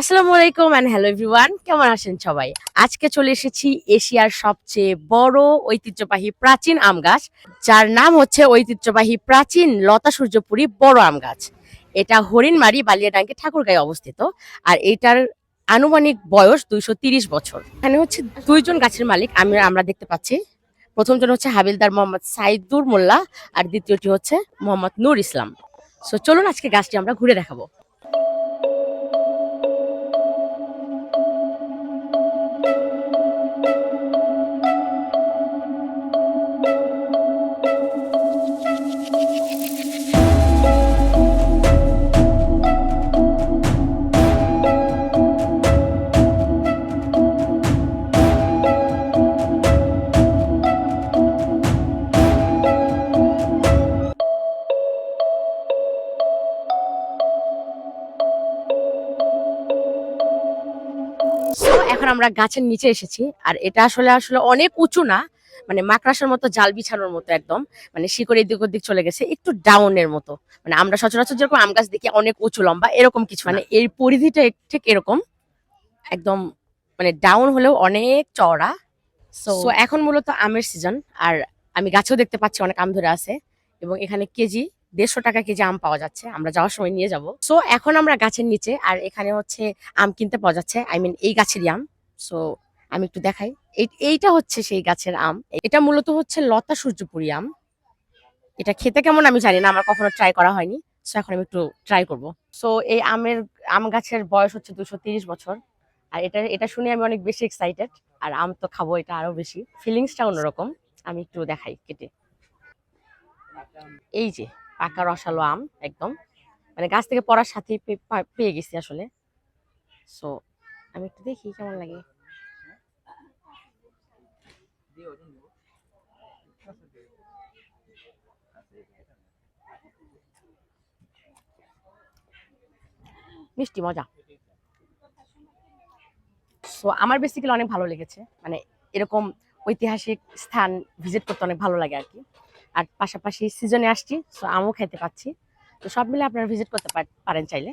আসসালামু আলাইকুম and hello everyone কেমন আছেন সবাই? আজকে চলে এসেছি এশিয়ার সবচেয়ে বড় ঐতিহ্যবাহী প্রাচীন আম গাছ, যার নাম হচ্ছে ঐতিহ্যবাহী প্রাচীন লতা সূর্যপুরী বড় আম গাছ। এটা হরিণমারি বালিয়াডাঙ্গে ঠাকুরগাঁয়ে অবস্থিত, আর এটার আনুমানিক বয়স দুইশো বছর। এখানে হচ্ছে দুইজন গাছের মালিক, আমি, আমরা দেখতে পাচ্ছি। প্রথমজন হচ্ছে হাবিলদার মোহাম্মদ সাইদুর মোল্লা, আর দ্বিতীয়টি হচ্ছে মোহাম্মদ নূর ইসলাম। সো চলুন আজকে গাছটি আমরা ঘুরে দেখাবো। এখন আমরা গাছের নিচে এসেছি, আর এটা আসলে আসলে অনেক উঁচু না মানে মাকড়াসার মতো জাল বিছানোর মতো একদম মানে শিকড় এদিক ওদিক চলে গেছে, একটু ডাউনের মতো। মানে আমরা সচরাচর যেরকম আম গাছ দেখি অনেক উঁচু লম্বা, এরকম কিছু মানে এর পরিধিটা ঠিক এরকম, একদম মানে ডাউন হলেও অনেক চওড়া। সো এখন মূলত আমের সিজন আর আমি গাছেও দেখতে পাচ্ছি অনেক আম ধরে আছে, এবং এখানে কেজি দেড়শো টাকা কেজি আম পাওয়া যাচ্ছে, আমরা যাওয়ার সময় নিয়ে যাব। সো এখন আমরা গাছের নিচে, আর এখানে হচ্ছে আম কিনতে পাওয়া যাচ্ছে আই মিন এই গাছেরই আম। সো আমি একটু দেখাই। এই- এইটা হচ্ছে সেই গাছের আম। এটা মূলত হচ্ছে লতা সূর্যপুরি আম। এটা খেতে কেমন আমি জানি না, আমার কখনো ট্রাই করা হয়নি। সো এখন আমি একটু ট্রাই করব। সো এই আমের, আম গাছের বয়স হচ্ছে দুশো বছর। আর এটা এটা শুনে আমি অনেক বেশি এক্সাইটেড আর আম তো খাব, এটা আরও বেশি। ফিলিংসটা অন্যরকম। আমি একটু দেখাই কেটে। এই যে পাকা রসালো আম, একদম। মানে গাছ থেকে পড়ার সাথেই পেয়ে গেছি আসলে। সো আমি একটু দেখি কেমন লাগে। মিষ্টি, মজা। সো আমার বেসিক্যালি অনেক ভালো লেগেছে। মানে এরকম ঐতিহাসিক স্থান ভিজিট করতে অনেক ভালো লাগে আর কি। আর পাশাপাশি সিজনে আসছি সো আমও খেতে পাচ্ছি। তো সব মিলে আপনারা ভিজিট করতে পার- পারেন চাইলে।